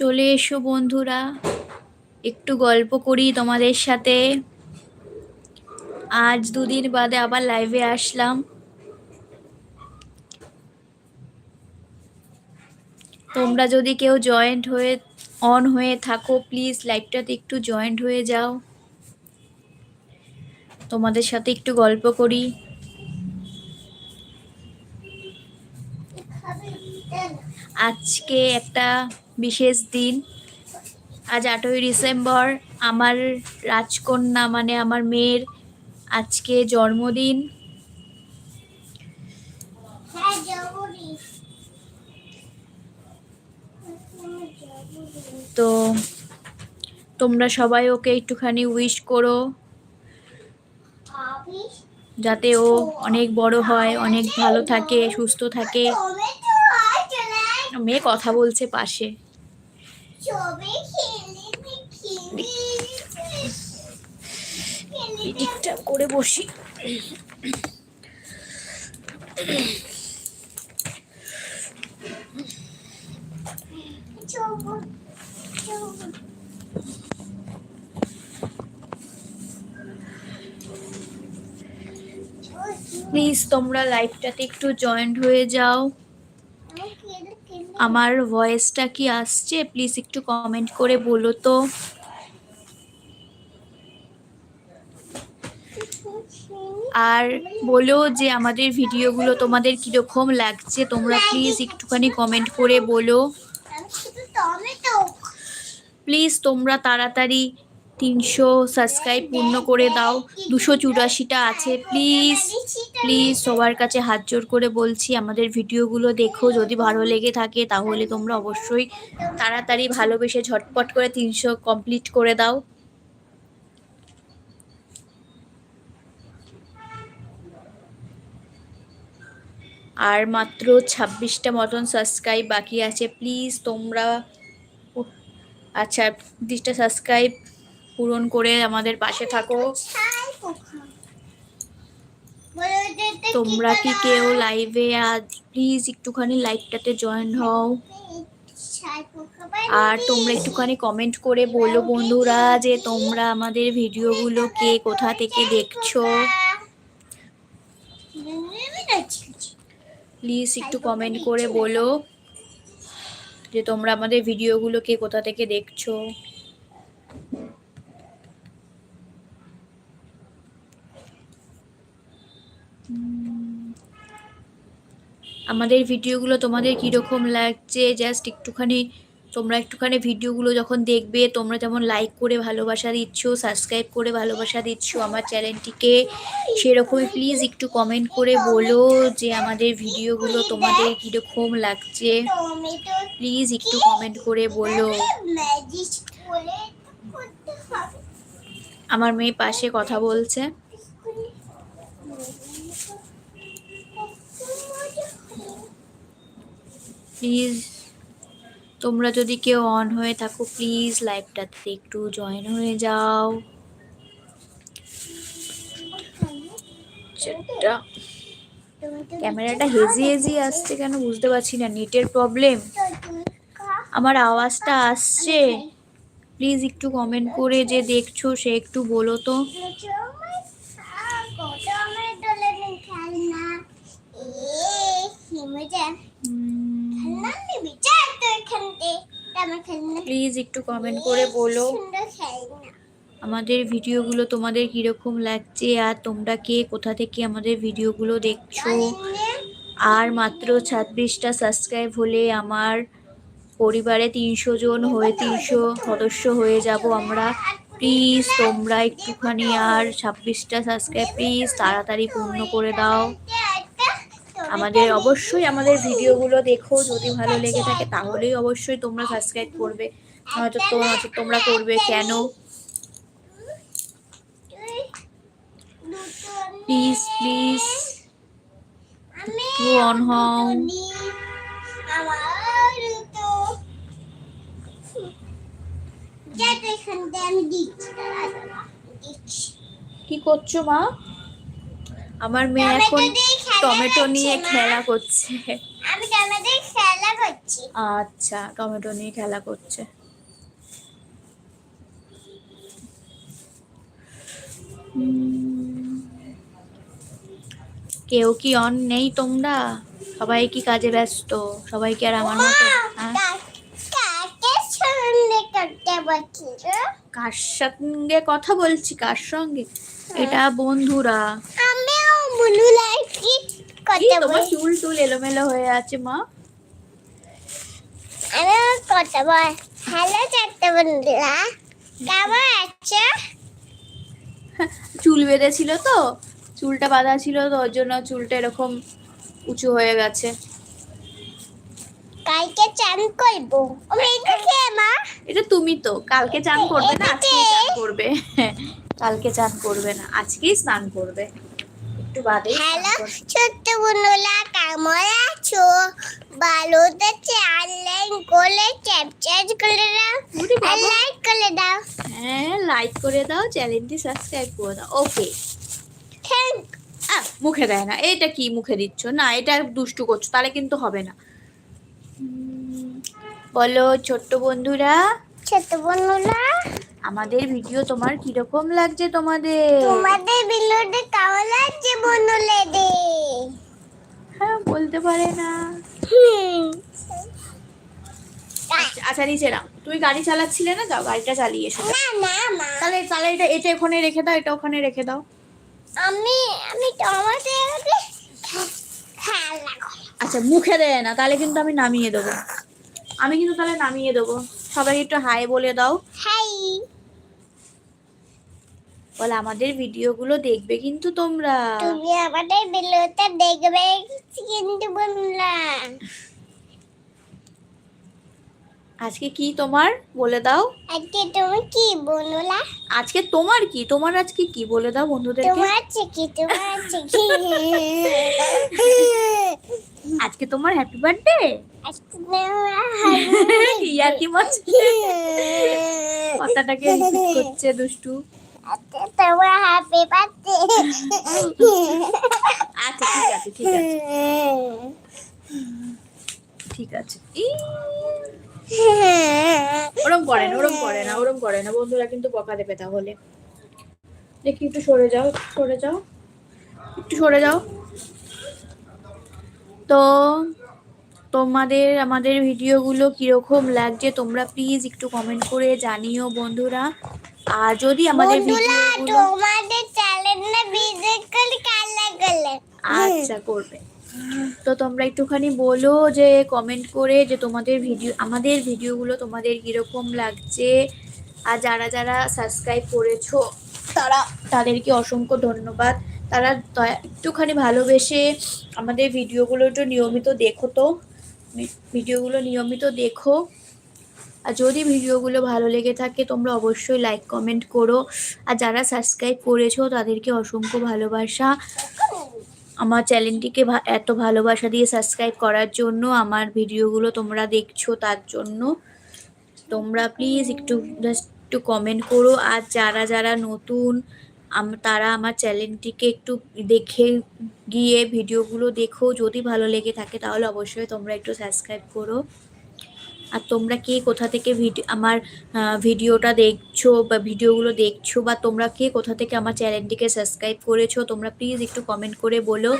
চলে এসো বন্ধুরা। একটু গল্প করি তোমাদের সাথে। আজ দুদিন বাদে আবার লাইভে আসলাম। তোমরা যদি কেউ জয়েন্ট হয়ে অন হয়ে থাকো প্লিজ লাইভটাতে একটু জয়েন্ট হয়ে যাও। তোমাদের সাথে একটু গল্প করি। আজকে একটা বিশেষ দিন। আজ আটই ডিসেম্বর, আমার রাজকন্যা মানে আমার মেয়ের আজকে জন্মদিন। তো তোমরা সবাই ওকে একটুখানি উইশ করো। যাতে ও অনেক বড় হয়, অনেক ভালো থাকে, সুস্থ থাকে। মেয়ে কথা বলছে পাশে। এদিকটা করে বসি। প্লিজ তোমরা লাইভটাতে একটু জয়েন্ট হয়ে যাও। আমার ভয়েসটা কি আসছে? প্লিজ একটু কমেন্ট করে বলো তো। আর বলো যে আমাদের ভিডিওগুলো তোমাদের কীরকম লাগছে? তোমরা প্লিজ একটুখানি কমেন্ট করে বলো। প্লিজ তোমরা তাড়াতাড়ি তিনশো সাবস্ক্রাইব পূর্ণ করে দাও। দুশো চুরাশিটা আছে। প্লিজ প্লিজ সবার কাছে হাত জোর করে বলছি, আমাদের ভিডিওগুলো দেখো। যদি ভালো লেগে থাকে তাহলে তোমরা অবশ্যই তাড়াতাড়ি ভালোবেসে ঝটপট করে তিনশো কমপ্লিট করে দাও। আর মাত্র ছাব্বিশটা মতন সাবস্ক্রাইব বাকি আছে। প্লিজ তোমরা আচ্ছা তিরিশটা সাবস্ক্রাইব পূরণ করে আমাদের পাশে থাকো। তোমরা কি কেউ লাইভে আজ প্লিজ একটুখানি লাইভটাতে জয়েন হও। আর তোমরা একটুখানি কমেন্ট করে বলো বন্ধুরা যে তোমরা আমাদের ভিডিওগুলো কে কোথা থেকে দেখছ। প্লিজ একটু কমেন্ট করে বলো যে তোমরা আমাদের ভিডিওগুলো কে কোথা থেকে দেখছ। আমাদের ভিডিওগুলো তোমাদের কীরকম লাগছে? জাস্ট একটুখানি তোমরা একটুখানি ভিডিওগুলো যখন দেখবে তোমরা যেমন লাইক করে ভালোবাসা দিচ্ছ সাবস্ক্রাইব করে ভালোবাসা দিচ্ছ আমার চ্যানেলটিকে সেরকমই প্লিজ একটু কমেন্ট করে বলো যে আমাদের ভিডিওগুলো তোমাদের কীরকম লাগছে। প্লিজ একটু কমেন্ট করে বলো। আমার মেয়ে পাশে কথা বলছে। প্লিজ তোমরা যদি কেউ অন হয়ে থাকো প্লিজ লাইভটাতে একটু জয়েন হয়ে যাও। ক্যামেরাটা হেজি হেজি আসছে কেন বুঝতে পারছি না, নেটের প্রবলেম আমার আওয়াজটা আসছে। প্লিজ একটু কমেন্ট করে যে দেখছ, সে একটু বলো তো। প্লিজ একটু কমেন্ট করে বলো। আমাদের ভিডিওগুলো তোমাদের কীরকম লাগছে আর তোমরা কে, কোথা থেকে আমাদের ভিডিওগুলো দেখছ? আর মাত্র ছাব্বিশটা সাবস্ক্রাইব হলে আমার পরিবারে তিনশো জন হয়ে তিনশো সদস্য হয়ে যাব আমরা। প্লিজ তোমরা একটুখানি আর ছাব্বিশটা সাবস্ক্রাইব প্লিজ তাড়াতাড়ি পূর্ণ করে দাও। আমাদের অবশ্যই আমাদের ভিডিওগুলো দেখো, যদি ভালো লেগে থাকে তাহলেই অবশ্যই তোমরা সাবস্ক্রাইব করবে। হয়তো তো নয়তো তোমরা করবে কেন? প্লিজ প্লিজ অন হও কি করছ মা? আমার মেয়ে এখন টমেটো টমেটো নিয়ে খেলা করছে। আমি আমাদের খেলা করছি। আচ্ছা টমেটো নিয়ে খেলা করছে। কেউ কি অন নেই তোমরা? সবাই কি কাজে ব্যস্ত? সবাই কি আর আমার মতো? হ্যাঁ? কার সঙ্গে কথা বলছি? কার সঙ্গে? এটা বন্ধুরা। তোমার চুল টুল এলোমেলো হয়ে আছে মা? আমিও করতে বল হ্যালো চারটে বন্ধুরা কেমন আছো? চুল বেঁধেছিল তো চুলটা বাঁধা ছিল তো ওর জন্য চুলটা এরকম উঁচু হয়ে গেছে। কালকে চান করব। মেয়েটা কে মা। এটা তুমি তো কালকে চান করবে না এটা আজকে চান করবে। কালকে চান করবে না আজকেই স্নান করবে। একটু বাদে হ্যালো ছোট্ট বন্ধুরা কেমন আছো? ভালো আছে অনলাইন করলে ক্যাপচার করে দাও। লাইক করে দাও। হ্যাঁ লাইক করে দাও চ্যানেলটি সাবস্ক্রাইব করে দাও। ওকে থ্যাংক মুখে দেয় না। এটা কি মুখে দিচ্ছ? না এটা দুষ্টু করছ তাহলে কিন্তু হবে না। বলো ছোট্ট বন্ধুরা। ছোট্ট বন্ধুরা আমাদের ভিডিও তোমার কীরকম লাগছে তোমাদের? তোমাদের ভিডিওটা কেমন লাগছে বন্ধুলেদে হ্যাঁ বলতে পারে না। আচ্ছা, আচ্ছা নিচে নাও তুমি গাড়ি চালাচ্ছিলে না? যাও গাড়িটা চালিয়ে এসো। না না মা। তাহলে তাহলে এটা এটা ওখানে রেখে দাও এটা ওখানে রেখে দাও। আমি আমি করি। আচ্ছা মুখে দেয় না তাহলে কিন্তু আমি নামিয়ে দেবো। আমি কিন্তু তাহলে নামিয়ে দেবো। সবাই একটু হাই বলে দাও। হাই। বলে আমাদের ভিডিওগুলো দেখবে কিন্তু তোমরা। তুমি আমাদের ভিডিওটা দেখবে কিন্তু বন্ধুরা। আজকে কি তোমার? বলে দাও। আজকে তুমি কি বন্ধুরা? আজকে তোমার কি? তোমার আজকে কি? বলে দাও বন্ধুদেরকে। তোমার চিকি তোমার চিকি আজকে তোমার হ্যাপি বার্থডে আজকে তোমার কি মারছে কথাটাকে repeat করছে দুষ্টু। আজকে তোমার হ্যাপি বার্থডে আচ্ছা ঠিক আছে ঠিক আছে। ঠিক আছে। ওরম করে না ওরম করে না ওরম করে না। বন্ধুরা কিন্তু বকা দেবে তাহলে। দেখি একটু সরে যাও সরে যাও। একটু সরে যাও। তো তোমাদের আমাদের ভিডিওগুলো কীরকম লাগছে তোমরা প্লিজ একটু কমেন্ট করে জানিও বন্ধুরা। আর যদি আমাদের তোমাদের চ্যানেলটা ভিজিট করে কালা করলে আচ্ছা করবে। তো তোমরা একটুখানি বলো যে কমেন্ট করে যে তোমাদের ভিডিও আমাদের ভিডিওগুলো তোমাদের কীরকম লাগছে। আর যারা যারা সাবস্ক্রাইব করেছ তারা তাদেরকে অসংখ্য ধন্যবাদ। তারা একটুখানি ভালোবেসে আমাদের ভিডিওগুলো একটু নিয়মিত দেখো তো। ভিডিওগুলো নিয়মিত দেখো। আর যদি ভিডিওগুলো ভালো লেগে থাকে, তোমরা অবশ্যই লাইক কমেন্ট করো। আর যারা সাবস্ক্রাইব করেছ, তাদেরকে অসংখ্য ভালোবাসা। আমার চ্যানেলটিকে এত ভালোবাসা দিয়ে সাবস্ক্রাইব করার জন্য, আমার ভিডিওগুলো তোমরা দেখছ তার জন্য। তোমরা প্লিজ একটু জাস্ট একটু কমেন্ট করো। আর যারা যারা নতুন তারা আমার চ্যানেলটিকে একটু দেখে গিয়ে ভিডিওগুলো দেখো, যদি ভালো লেগে থাকে তাহলে অবশ্যই তোমরা একটু সাবস্ক্রাইব করো। আর তোমরা কে কোথা থেকে ভিডিও আমার ভিডিওটা দেখছ বা ভিডিওগুলো দেখছ বা তোমরা কে কোথা থেকে আমার চ্যানেলটিকে সাবস্ক্রাইব করেছ, তোমরা প্লিজ একটু কমেন্ট করে বলো।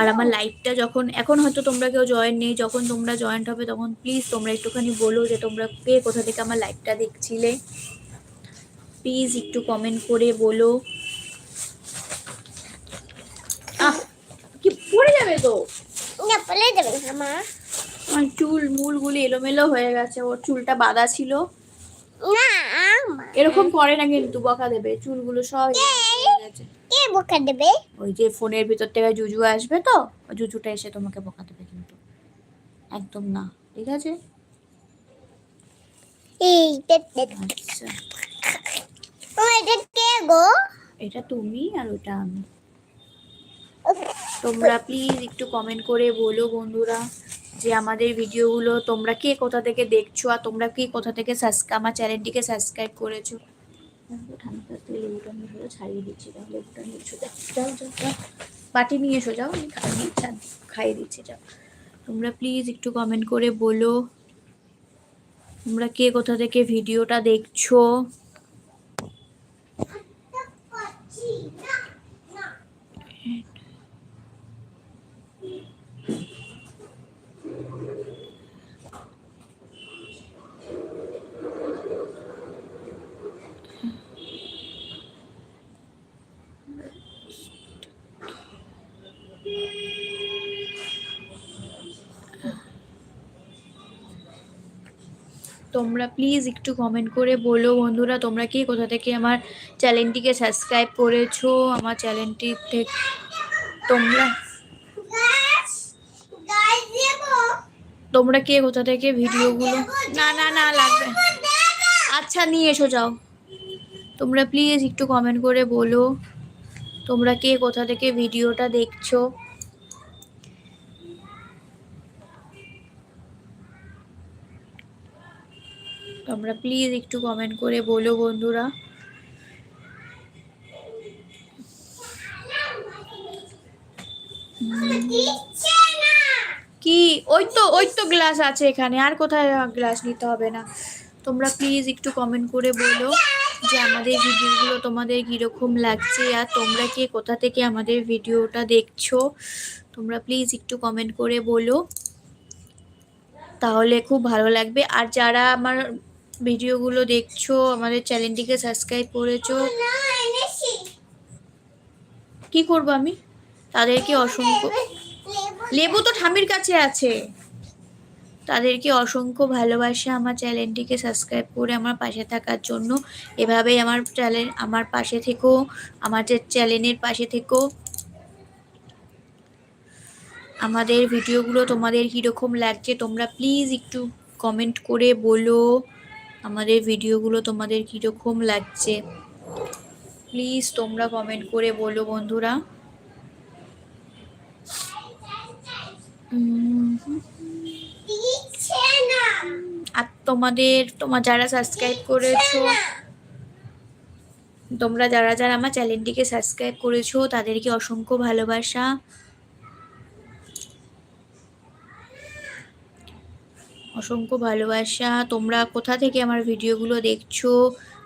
আর আমার লাইভটা যখন, এখন হয়তো তোমরা কেউ জয়েন নেই, যখন তোমরা জয়েন্ট হবে তখন প্লিজ তোমরা একটুখানি বলো যে তোমরা কে কোথা থেকে আমার লাইভটা দেখছিলে। প্লিজ একটু কমেন্ট করে বলো। আহ কি পড়ে যাবে তো? না বলে দেবে না মা। আমার চুল মুলগুলি এলোমেলো হয়ে গেছে ওর চুলটা বাঁধা ছিল। না এরকম করে না কিন্তু বকা দেবে চুলগুলো সব কে? বোকা দেবে? ওই যে ফোনের ভিতর থেকে জুজু আসবে তো জুজুটা এসে তোমাকে বকা দেবে কিন্তু। একদম না ঠিক আছে? এই আচ্ছা। ও এটা কে গো? এটা তুমি আর ওটা আমি। তোমরা প্লিজ একটু কমেন্ট করে বলো বন্ধুরা যে আমাদের ভিডিওগুলো তোমরা কে কোথা থেকে দেখছ আর তোমরা কে কোথা থেকে আমার চ্যানেলটিকে সাবস্ক্রাইব করেছ? ঠান্ডা থেকে লেবুটা আমি ধরে ছাড়িয়ে দিচ্ছি লেবুটা যাও যাও যাও বাটি নিয়ে এসো যাও আমি খাইয়ে খাইয়ে দিচ্ছি যাও। তোমরা প্লিজ একটু কমেন্ট করে বলো তোমরা কে কোথা থেকে ভিডিওটা দেখছ? তোমরা প্লিজ একটু কমেন্ট করে বলো বন্ধুরা, তোমরা কি কোথা থেকে আমার চ্যানেলটিকে সাবস্ক্রাইব করেছ? আমার চ্যানেলটি থেকে তোমরা তোমরা কে কোথা থেকে ভিডিওগুলো? না না না, লাগবে আচ্ছা নিয়ে এসো, যাও। তোমরা প্লিজ একটু কমেন্ট করে বলো, তোমরা কে কোথা থেকে ভিডিওটা দেখছ? তোমরা প্লিজ একটু কমেন্ট করে বলো বন্ধুরা। কি? ওই তো ওই তো গ্লাস আছে এখানে আর কোথায় গ্লাস নিতে হবে না। তোমরা প্লিজ একটু কমেন্ট করে বলো যে আমাদের ভিডিওগুলো তোমাদের কীরকম লাগছে আর তোমরা কে কোথা থেকে আমাদের ভিডিওটা দেখছ? তোমরা প্লিজ একটু কমেন্ট করে বলো। তাহলে খুব ভালো লাগবে। আর যারা আমার ভিডিওগুলো দেখছ, আমাদের চ্যানেলটিকে সাবস্ক্রাইব করেছ। কি করব আমি? তাদেরকে অসংখ্য লেবু তো ঠামির কাছে আছে। তাদেরকে অসংখ্য ভালোবাসা আমার চ্যানেলটিকে সাবস্ক্রাইব করে আমার পাশে থাকার জন্য। এভাবেই আমার চ্যানেল আমার পাশে থেকো, আমার চ্যানেলের পাশে থেকো। আমাদের ভিডিওগুলো তোমাদের কীরকম লাগছে তোমরা প্লিজ একটু কমেন্ট করে বলো। আমাদের ভিডিওগুলো তোমাদের কীরকম লাগছে? প্লিজ তোমরা কমেন্ট করে বলো বন্ধুরা। আর তোমাদের তোমার যারা সাবস্ক্রাইব করেছ তোমরা যারা যারা আমার চ্যানেলটিকে সাবস্ক্রাইব করেছ তাদেরকে অসংখ্য ভালোবাসা। অসংখ্য ভালোবাসা। তোমরা কোথা থেকে আমার ভিডিওগুলো দেখছ?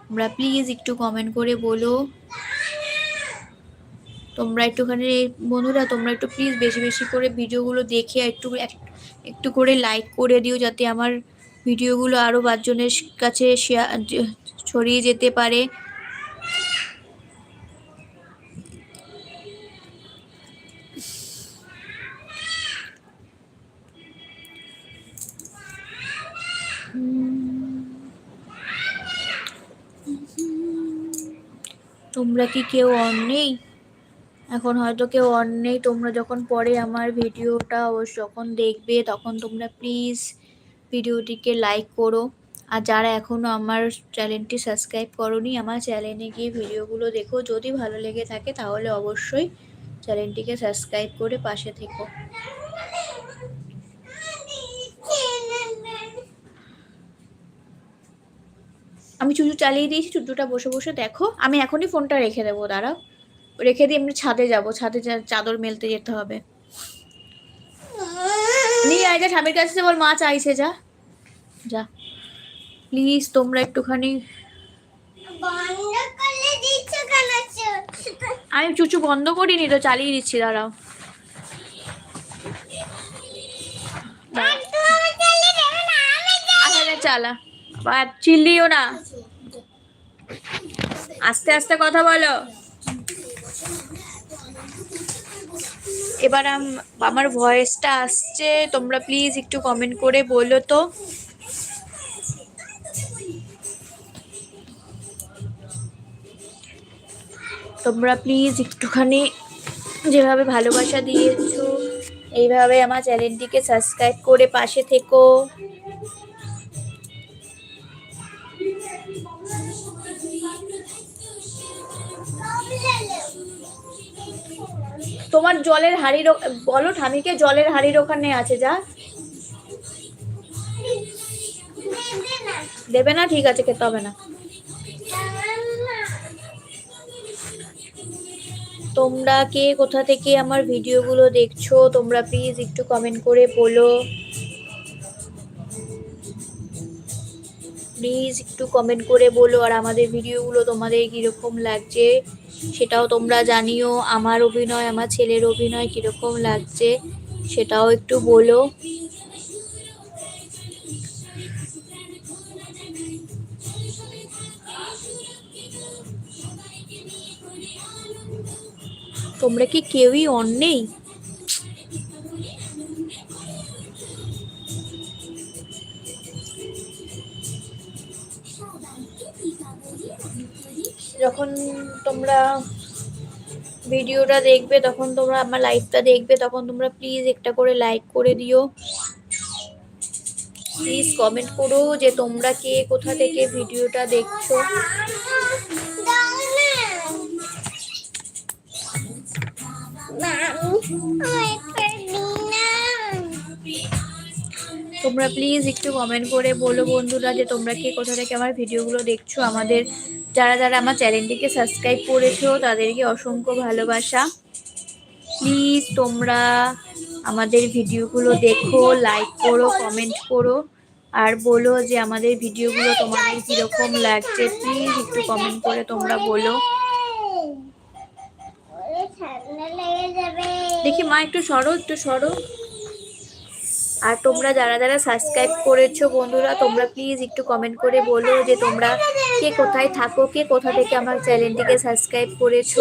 তোমরা প্লিজ একটু কমেন্ট করে বলো। তোমরা একটুখানি, বন্ধুরা, তোমরা একটু প্লিজ বেশি বেশি করে ভিডিওগুলো দেখে একটু একটু করে লাইক করে দিও যাতে আমার ভিডিওগুলো আরও পাঁচজনের কাছে শেয়ার ছড়িয়ে যেতে পারে। তোমরা কি কেউ অন নেই এখন হয়তো কেউ অন নেই তোমরা যখন পরে আমার ভিডিওটা অবশ্য যখন দেখবে, তখন তোমরা প্লিজ ভিডিওটিকে লাইক করো। আর যারা এখনও আমার চ্যানেলটি সাবস্ক্রাইব করোনি, আমার চ্যানেলে গিয়ে ভিডিওগুলো দেখো। যদি ভালো লেগে থাকে, তাহলে অবশ্যই চ্যানেলটিকে সাবস্ক্রাইব করে পাশে থেকো। আমি চুচু চালিয়ে দিয়েছি চুচুটা বসে বসে দেখো। আমি এখনই ফোনটা রেখে দেবো দাঁড়াও। রেখে দিয়ে এমনি ছাদে যাব ছাদে চাদর মেলতে যেতে হবে। নিয়ে আয় যা স্বামীর কাছে বল মা চাইছে যা। যা। প্লিজ তোমরা একটুখানি। আমি চুচু বন্ধ করিনি তো চালিয়ে দিচ্ছি দাঁড়াও। দাঁড়াও। আচ্ছা আচ্ছা, চালা। চিল্লিও না। আস্তে আস্তে কথা বলো। এবার আম- আমার ভয়েসটা আসছে, তোমরা প্লিজ একটু কমেন্ট করে বলো তো। তোমরা প্লিজ একটুখানি যেভাবে ভালোবাসা দিয়েছ, এইভাবে আমার চ্যানেলটিকে সাবস্ক্রাইব করে পাশে থেকো। তোমার জলের হাড়ির বলো ঠামিকে, জলের হাড়ির ওখানে আছে, যা। দেবে না, ঠিক আছে, খেতে হবে না। তোমরা কে, কোথা থেকে আমার ভিডিওগুলো দেখছ? তোমরা প্লিজ একটু কমেন্ট করে বলো। প্লিজ একটু কমেন্ট করে বলো আর আমাদের ভিডিওগুলো তোমাদের কীরকম লাগছে? সেটাও তোমরা জানিও, আমার অভিনয়, আমার ছেলের অভিনয় কীরকম লাগছে, সেটাও একটু বলো। তোমরা কি কেউই অন নেই? যখন তোমরা ভিডিওটা দেখবে, তখন তোমরা আমার লাইভটা দেখবে, তখন তোমরা প্লিজ একটা করে লাইক করে দিও। প্লিজ কমেন্ট করো যে তোমরা কে, কোথা থেকে ভিডিওটা দেখছ। তোমরা প্লিজ একটু কমেন্ট করে বলো বন্ধুরা যে তোমরা কে, কোথা থেকে আমার ভিডিওগুলো দেখছ আমাদের। যারা যারা আমার চ্যানেলটিকে সাবস্ক্রাইব করেছ, তাদেরকে অসংখ্য ভালোবাসা। প্লিজ তোমরা আমাদের ভিডিওগুলো দেখো লাইক করো কমেন্ট করো, আর বলো যে আমাদের ভিডিওগুলো তোমাদের কীরকম লাগছে। প্লিজ একটু কমেন্ট করে তোমরা বলো। দেখি মা, একটু সরো একটু সরো। আর তোমরা যারা যারা সাবস্ক্রাইব করেছ বন্ধুরা, তোমরা প্লিজ একটু কমেন্ট করে বলো যে তোমরা কে কোথায় থাকো, কে কোথা থেকে আমার চ্যানেলটিকে সাবস্ক্রাইব করেছ?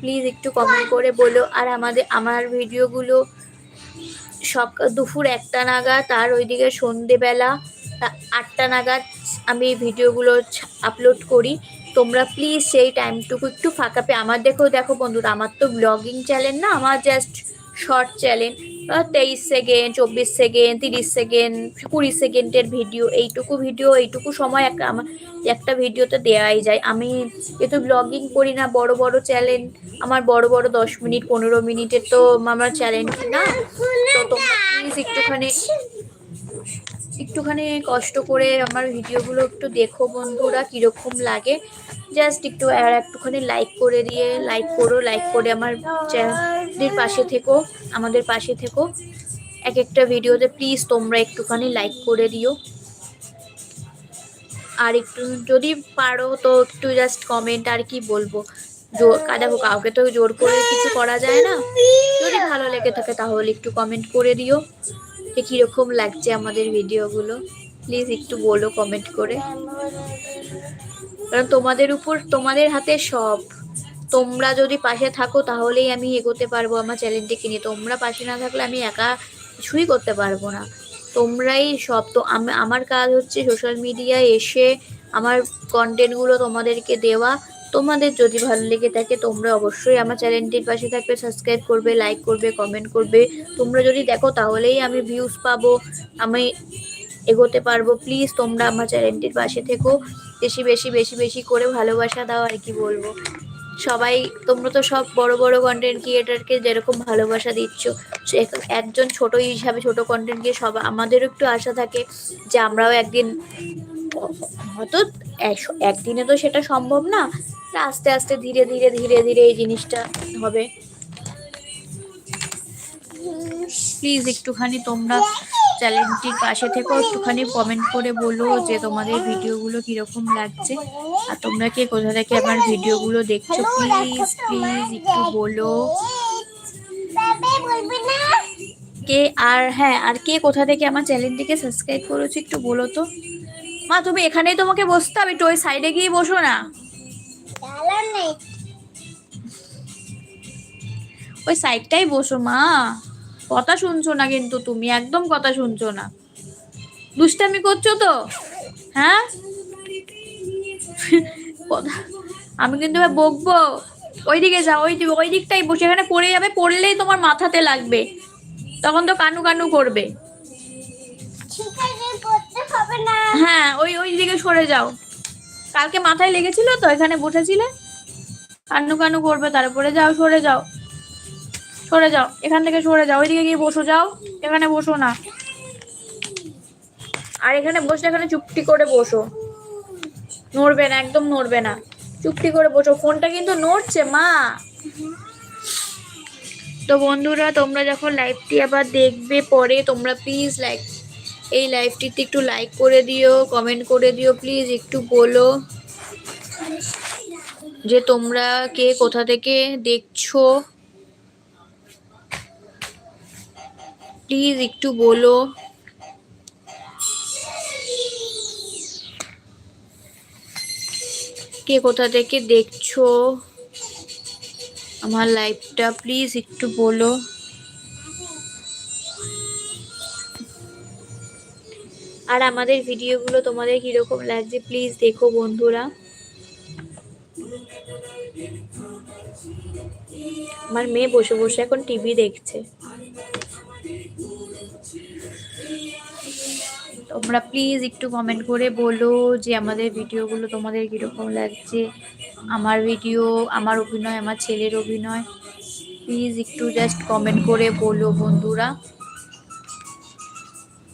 প্লিজ একটু কমেন্ট করে বলো। আর আমাদের, আমার ভিডিওগুলো সক, দুপুর একটা নাগাদ আর ওইদিকে সন্ধেবেলা আটটা নাগাদ আমি ভিডিওগুলো আপলোড করি। তোমরা প্লিজ সেই টাইমটুকু একটু ফাঁকা পেয়ে, আমার দেখো দেখো বন্ধুরা, আমার তো ব্লগিং চ্যানেল না, আমার জাস্ট শর্ট চ্যানেল তেইশ সেকেন্ড চব্বিশ সেকেন্ড তিরিশ সেকেন্ড কুড়ি সেকেন্ডের ভিডিও এইটুকু ভিডিও এইটুকু সময় একটা আমার একটা ভিডিওতে দেওয়াই যায়। আমি যেহেতু ব্লগিং করি না, বড় বড় চ্যানেল আমার বড় বড় দশ মিনিট, পনেরো মিনিটের তো আমার চ্যালেঞ্জ না। তো তোমরা প্লিজ একটুখানি একটুখানি কষ্ট করে আমার ভিডিওগুলো একটু দেখো বন্ধুরা, কীরকম লাগে। জাস্ট একটু আর একটুখানি লাইক করে দিয়ে লাইক করো লাইক করে আমার চ্যানেলের পাশে থেকো, আমাদের পাশে থেকো। এক একটা ভিডিওতে প্লিজ তোমরা একটুখানি লাইক করে দিও। আর একটু যদি পারো তো একটু জাস্ট কমেন্ট আর কি বলব। জোর দেখো কাউকে তো জোর করে কিছু করা যায় না। যদি ভালো লেগে থাকে তাহলে একটু কমেন্ট করে দিও। যে কীরকম লাগছে আমাদের ভিডিওগুলো প্লিজ একটু বলো কমেন্ট করে। কারণ তোমাদের উপর, তোমাদের হাতে সব। তোমরা যদি পাশে থাকো, তাহলেই আমি এগোতে পারব আমার চ্যালেঞ্জটিকে নিয়ে। তোমরা পাশে না থাকলে আমি একা কিছুই করতে পারব না। তোমরাই সব। তো আমি, আমার কাজ হচ্ছে সোশ্যাল মিডিয়ায় এসে আমার কন্টেন্টগুলো তোমাদেরকে দেওয়া। তোমাদের যদি ভালো লেগে থাকে, তোমরা অবশ্যই আমার চ্যানেলটির পাশে থাকবে। সাবস্ক্রাইব করবে লাইক করবে কমেন্ট করবে। তোমরা যদি দেখো, তাহলেই আমি ভিউজ পাবো। আমি এগোতে পারব। প্লিজ তোমরা আমার চ্যানেলটির পাশে থেকো। বেশি বেশি বেশি বেশি করে ভালোবাসা দাও আর কি বলব। সবাই, তোমরা তো সব বড় বড় কন্টেন্ট ক্রিয়েটারকে যেরকম ভালোবাসা দিচ্ছ একজন ছোট হিসাবে ছোট কন্টেন্ট দিয়ে সব, আমাদেরও একটু আশা থাকে যে আমরাও একদিন, হয়তো একদিনে তো সেটা সম্ভব না আস্তে আস্তে ধীরে ধীরে ধীরে ধীরে এই জিনিসটা হবে। প্লিজ একটুখানি তোমরা চ্যানেলটির পাশে থেকো, একটুখানি কমেন্ট করে বলো যে তোমাদের ভিডিওগুলো কীরকম লাগছে। আর তোমরা কে, কোথা থেকে আমার ভিডিওগুলো দেখছ প্লিজ প্লিজ একটু বলো। কে আর হ্যাঁ আর কে কোথা থেকে আমার চ্যানেলটিকে সাবস্ক্রাইব করেছ একটু বলো তো। মা, তুমি এখানেই তোমাকে বসতে হবে, একটু ওই সাইডে গিয়ে বসো না। ওই সাইডটাই বসো মা। কথা শুনছো না কিন্তু তুমি একদম কথা শুনছো না। দুষ্টামি করছ তো? হ্যাঁ? আমি কিন্তু বকবো। ওইদিকে যাও ওই দিকে ওই দিকটাই বসে এখানে পড়ে যাবে পড়লেই তোমার মাথাতে লাগবে। তখন তো কানু কানু করবে। হ্যাঁ ওই ওই দিকে সরে যাও। কালকে মাথায় লেগেছিল তো এখানে বসেছিলে? কান্নু কান্নু করবে তারপরে যাও সরে যাও। সরে যাও, এখান থেকে সরে যাও, ওইদিকে গিয়ে বসো, যাও, এখানে বসো না। আর এখানে বসলে এখানে চুপটি করে বসো। নড়বে না, একদম নড়বে না। চুপটি করে বসো, ফোনটা কিন্তু নড়ছে, মা। তো বন্ধুরা, তোমরা যখন লাইভটি আবার দেখবে পরে, তোমরা প্লিজ লাইক এই লাইভটিতে একটু লাইক করে দিও কমেন্ট করে দিও প্লিজ একটু বলো যে তোমরা কে কোথা থেকে দেখছ। প্লিজ একটু বলো। কে কোথা থেকে দেখছ? আমার লাইফটা প্লিজ একটু বলো। আর আমাদের ভিডিওগুলো তোমাদের কীরকম লাগছে প্লিজ দেখো বন্ধুরা। আমার মেয়ে বসে বসে এখন টিভি দেখছে। তোমরা প্লিজ একটু কমেন্ট করে বলো যে আমাদের ভিডিওগুলো তোমাদের কীরকম লাগছে, আমার ভিডিও আমার অভিনয়, আমার ছেলের অভিনয়। প্লিজ একটু জাস্ট কমেন্ট করে বলো বন্ধুরা।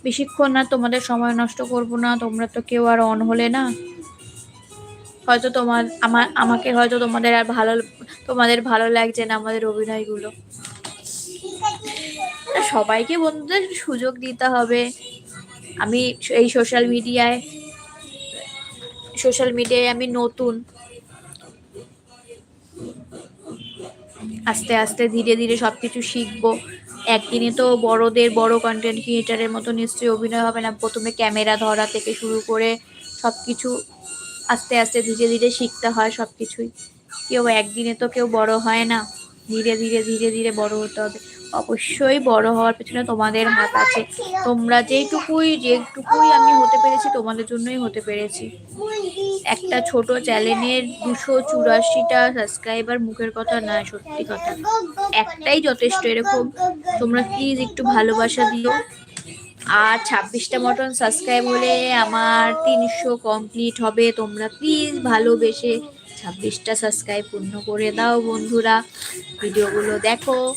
বেশিক্ষণ না তোমাদের সময় নষ্ট করব না, তোমরা তো কেউ আর অন হলে না। হয়তো তোমার, আমার, আমাকে হয়তো তোমাদের আর ভালো, তোমাদের ভালো লাগছে না আমাদের অভিনয়গুলো। সবাইকে বন্ধুদের সুযোগ দিতে হবে। আমি এই সোশ্যাল মিডিয়ায় সোশ্যাল মিডিয়ায় আমি নতুন। আস্তে আস্তে ধীরে ধীরে সব কিছু শিখব। একদিনে তো বড়দের বড় কন্টেন্ট ক্রিয়েটারের মতো নিশ্চয়ই অভিনয় হবে না। প্রথমে ক্যামেরা ধরা থেকে শুরু করে সব কিছু আস্তে আস্তে ধীরে ধীরে শিখতে হয় সব কিছুই কেউ একদিনে তো কেউ বড় হয় না। ধীরে ধীরে ধীরে ধীরে বড় হতে হবে। অবশ্যই বড় হওয়ার পেছনে তোমাদের হাত আছে। তোমরা যেটুকুই যেটুকুই আমি হতে পেরেছি, তোমাদের জন্যই হতে পেরেছি। একটা ছোট চ্যানেলের দুশো চুরাশিটা সাবস্ক্রাইবার মুখের কথা নয় সত্যি কথা। একটাই যথেষ্ট এরকম। তোমরা প্লিজ একটু ভালোবাসা দিও। আর ছাব্বিশটা মতন সাবস্ক্রাইব হলে আমার তিনশো কমপ্লিট হবে। তোমরা প্লিজ ভালোবেসে ছাব্বিশটা সাবস্ক্রাইব পূর্ণ করে দাও বন্ধুরা। ভিডিওগুলো দেখো।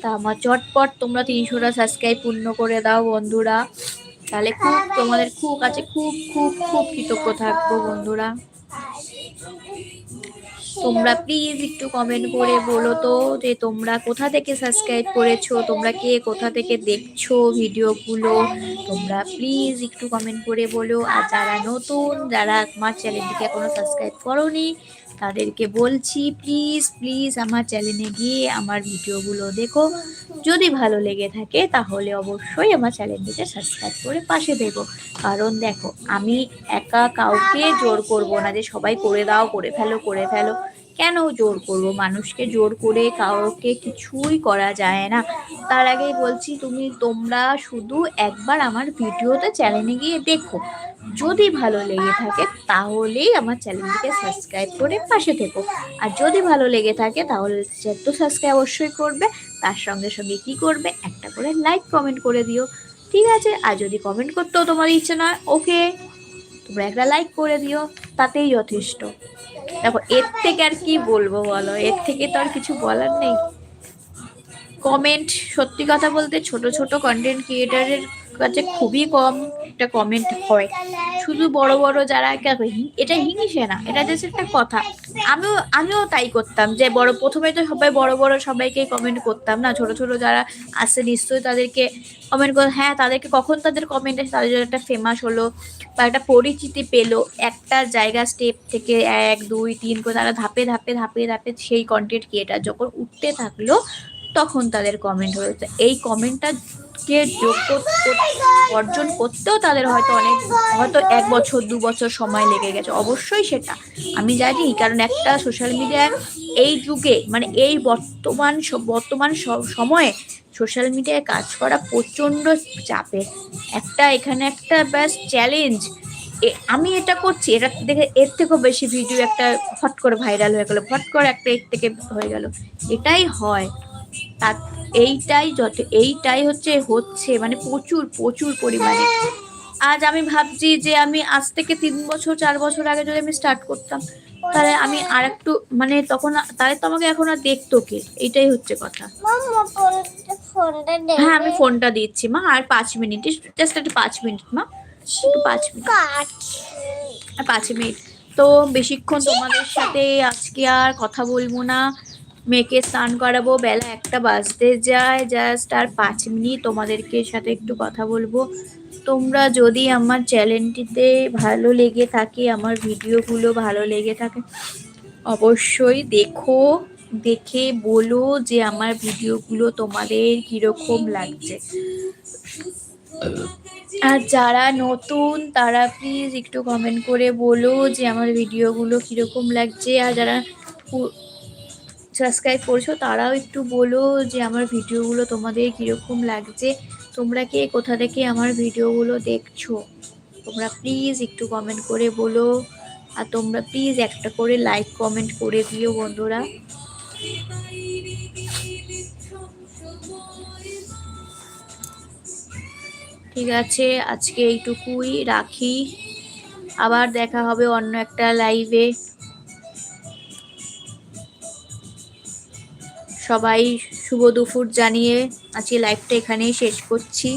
তা আমার চটপট তোমরা তিনশোটা সাবস্ক্রাইব পূর্ণ করে দাও বন্ধুরা। তাহলে খুব তোমাদের খুব কাছে খুব খুব খুব কৃতজ্ঞ থাকব বন্ধুরা। তোমরা প্লিজ একটু কমেন্ট করে বলো তো যে তোমরা কোথা থেকে সাবস্ক্রাইব করেছ, তোমরা কে কোথা থেকে দেখছ ভিডিওগুলো তোমরা প্লিজ একটু কমেন্ট করে বলো। আর যারা নতুন, যারা আমার চ্যানেলটিকে এখনও সাবস্ক্রাইব করোনি তাদেরকে বলছি প্লিজ প্লিজ আমার চ্যানেলে গিয়ে আমার ভিডিওগুলো দেখো। যদি ভালো লেগে থাকে তাহলে অবশ্যই আমার চ্যানেলটিকে সাবস্ক্রাইব করে পাশে দেবো কারণ দেখো, আমি একা কাউকে জোর করব না যে সবাই করে দাও, করে ফেলো করে ফেলো। কেন জোর করব? মানুষকে জোর করে কাউকে কিছুই করা যায় না। তার আগেই বলছি, তুমি তোমরা শুধু একবার আমার ভিডিওতে চ্যানেলে গিয়ে দেখো। যদি ভালো লেগে থাকে তাহলেই আমার চ্যানেলটিকে সাবস্ক্রাইব করে পাশে থেকো। আর যদি ভালো লেগে থাকে তাহলে তো সাবস্ক্রাইব অবশ্যই করবে, তার সঙ্গে সঙ্গে কি করবে একটা করে লাইক, কমেন্ট করে দিও। ঠিক আছে? আর যদি কমেন্ট করতেও তোমার ইচ্ছে নয়, ওকে। তোমরা একটা লাইক করে দিও, তাতেই যথেষ্ট। দেখো, এর থেকে আর কি বলব বলো? এর থেকে তো আর কিছু বলার নেই। কমেন্ট, সত্যি কথা বলতে ছোট ছোট কন্টেন্ট ক্রিয়েটারের কাছে খুবই কম একটা কমেন্ট হয়। শুধু বড় বড় যারা এটা হিংসে না, এটা জাস্ট একটা কথা। আমিও আমিও তাই করতাম যে বড়, প্রথমে তো সবাই বড় বড় সবাইকে কমেন্ট করতাম না, ছোট ছোট যারা আসছে নিশ্চয়ই তাদেরকে কমেন্ট করে হ্যাঁ তাদেরকে কখন তাদের কমেন্ট আসে, তাদের একটা ফেমাস হলো বা একটা পরিচিতি পেল। একটা জায়গা স্টেপ থেকে এক, দুই, তিন করে তারা ধাপে ধাপে ধাপে ধাপে সেই কন্টেন্ট ক্রিয়েটার যখন উঠতে থাকল তখন তাদের কমেন্ট হয়েছে। এই কমেন্টটা কে যোগ্য কর- অর্জন করতেও তাদের হয়তো অনেক, হয়তো এক বছর, দু বছর সময় লেগে গেছে। অবশ্যই সেটা। আমি জানি, কারণ একটা সোশ্যাল মিডিয়ায় এই যুগে মানে এই বর্তমান বর্তমান সময়ে সোশ্যাল মিডিয়ায় কাজ করা প্রচণ্ড চাপের। একটা এখানে একটা ব্যাস চ্যালেঞ্জ আমি এটা করছি, এটা দেখে এর থেকেও বেশি ভিডিও একটা ফট করে ভাইরাল হয়ে গেলো ফট করে একটা এর থেকে হয়ে গেল। এটাই হয়। তার এইটাই যত এইটাই হচ্ছে হচ্ছে মানে প্রচুর প্রচুর পরিমাণে। আজ আমি ভাবছি যে আমি আজ থেকে তিন বছর চার বছর আগে যদি আমি স্টার্ট করতাম তাহলে আমি আর একটু মানে তখন তাহলে তো আমাকে এখন আর দেখতো কে? এইটাই হচ্ছে কথা। হ্যাঁ আমি ফোনটা দিচ্ছি মা আর পাঁচ মিনিট জাস্ট একটা পাঁচ মিনিট মা একটু পাঁচ মিনিট। আর পাঁচ মিনিট। তো বেশিক্ষণ তোমাদের সাথে আজকে আর কথা বলব না। মেয়েকে স্নান করাবো, বেলা একটা বাজতে যায়। জাস্ট আর পাঁচ মিনিট তোমাদেরকে সাথে একটু কথা বলব। তোমরা যদি আমার চ্যানেলটিতে ভালো লেগে থাকে, আমার ভিডিওগুলো ভালো লেগে থাকে, অবশ্যই দেখো, দেখে বলো যে আমার ভিডিওগুলো তোমাদের কীরকম লাগছে। আর যারা নতুন, তারা প্লিজ একটু কমেন্ট করে বলো যে আমার ভিডিওগুলো কীরকম লাগছে। আর যারা সাবস্ক্রাইব করছ, তারাও একটু বলো যে আমার ভিডিওগুলো তোমাদের কীরকম লাগছে। তোমরা কে, কোথা থেকে আমার ভিডিওগুলো দেখছ? তোমরা প্লিজ একটু কমেন্ট করে বলো। আর তোমরা প্লিজ একটা করে লাইক কমেন্ট করে দিও বন্ধুরা। ঠিক আছে, আজকে এইটুকুই রাখি। আবার দেখা হবে অন্য একটা লাইভে সবাই শুভ দুপুর জানিয়ে আজকে লাইভটা এখানেই শেষ করছি।